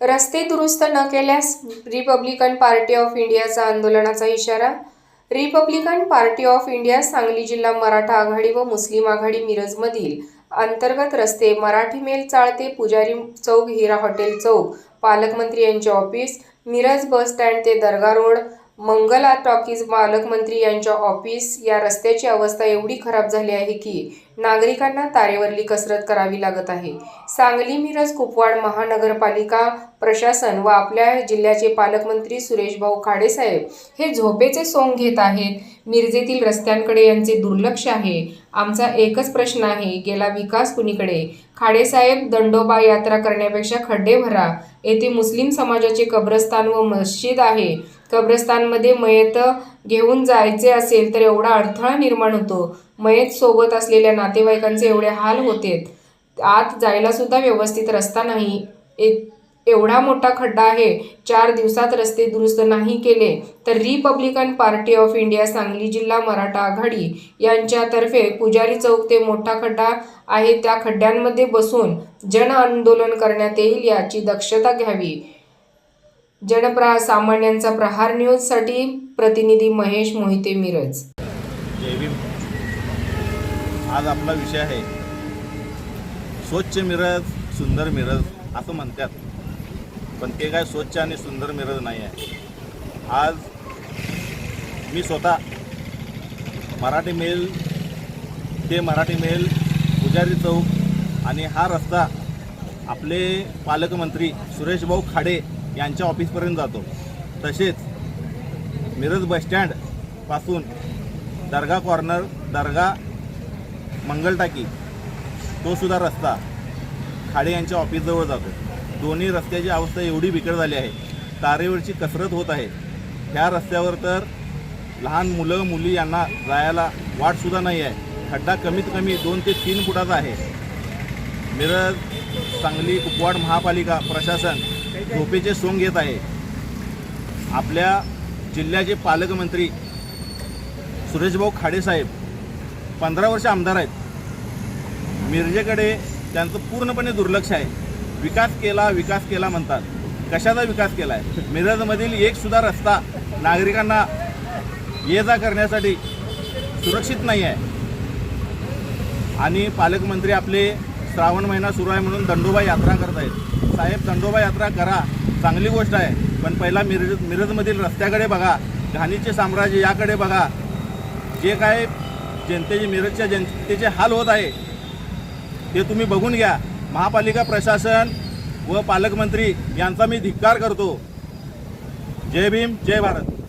रस्ते दुरुस्त न केल्यास रिपब्लिकन पार्टी ऑफ इंडियाचा आंदोलनाचा इशारा Republican party of India Sangli जिल्हा मराठा आघाडी व मुस्लिम आघाडी मिरजमधील अंतर्गत रस्ते मराठी मेल चाळते पुजारी चौक हिरा हॉटेल चौक पालकमंत्री यांचे ऑफिस मिरज बस स्टँड ते दर्गा रोड मंगला टॉकीज पालकमंत्री यांच्या ऑफिस या रस्त्याची अवस्था एवढी खराब झाली आहे की नागरिकांना तारेवरली कसरत करावी लागत आहे. सांगली मिरज कुपवाड महानगरपालिका प्रशासन व आपल्या जिल्ह्याचे पालकमंत्री सुरेशभाऊ खाडेसाहेब हे झोपेचे सोंग घेत आहेत. मिरजेतील रस्त्यांकडे यांचे दुर्लक्ष आहे. आमचा एकच प्रश्न आहे गेला विकास कुणीकडे? खाडेसाहेब दंडोबा यात्रा करण्यापेक्षा खड्डे भरा. येथे मुस्लिम समाजाचे कब्रस्तान व मस्जिद आहे. कब्रस्तानमध्ये मयत घेऊन जायचे असेल तर एवढा अडथळा निर्माण होतो. मयत सोबत असलेल्या नातेवाईकांचे एवढे हाल होते. आत जायलासुद्धा व्यवस्थित रस्ता नाही. ए- एवढा मोठा खड्डा आहे. चार दिवसात रस्ते दुरुस्त नाही केले तर Republican party of India Sangli जिल्हा मराठा आघाडी यांच्यातर्फे पुजारी चौक ते मोठा खड्डा आहे. त्या खड्ड्यांमध्ये बसून जन आंदोलन करण्यात येईल याची दक्षता घ्यावी. जनप्रा सामान्यांचा प्रहार न्यूजसाठी प्रतिनिधी महेश मोहिते मिरज. आज आपला विषय आहे स्वच्छ मिरज सुंदर मिरज असं म्हणतात. पण ते काय स्वच्छ आणि सुंदर मिरज नाही आहे. आज मी स्वतः मराठी मेल ते मराठी मेल पुजारी चौक आणि हा रस्ता आपले पालकमंत्री सुरेशभाऊ खाडे यांच्या ऑफिसपर्यंत जातो. तसेच मिरज बसस्टँडपासून दर्गा कॉर्नर दर्गा मंगलटाकी तोसुद्धा रस्ता खाडे यांच्या ऑफिसजवळ जातो. दोन्ही रस्त्याची अवस्था एवढी बिकट झाली आहे. तारेवरची कसरत होत आहे. ह्या रस्त्यावर तर लहान मुलं मुली यांना जायला वाटसुद्धा नाही आहे. खड्डा कमीत कमी दोन ते तीन फुटाचा आहे. मिरज सांगली कुपवाड महापालिका प्रशासन झोपेचे सोंग घेत आहे. आपल्या जिल्ह्याचे पालकमंत्री सुरेशभाऊ खाडेसाहेब पंधरा वर्ष आमदार आहेत. मिरजेकडे त्यांचं पूर्णपणे दुर्लक्ष आहे. विकास केला विकास केला म्हणतात. कशाचा विकास केला आहे मिरजमधील एकसुद्धा रस्ता नागरिकांना ये जा करण्यासाठी सुरक्षित नाही आहे. आणि पालकमंत्री आपले श्रावण महिना सुरू आहे म्हणून दंडोबा यात्रा करत आहेत साहेब दंडोबा यात्रा करा. चांगली गोष्ट आहे. पण पहिला मिरज मिरजमधील रस्त्याकडे बघा. घाणीचे साम्राज्य याकडे बघा. जे काय जनतेचे मिरजच्या जनतेचे हाल होत आहे ते तुम्ही बघून घ्या. महापालिका प्रशासन व पालकमंत्री यांचा मी धिक्कार करतो. जय भीम जय भारत.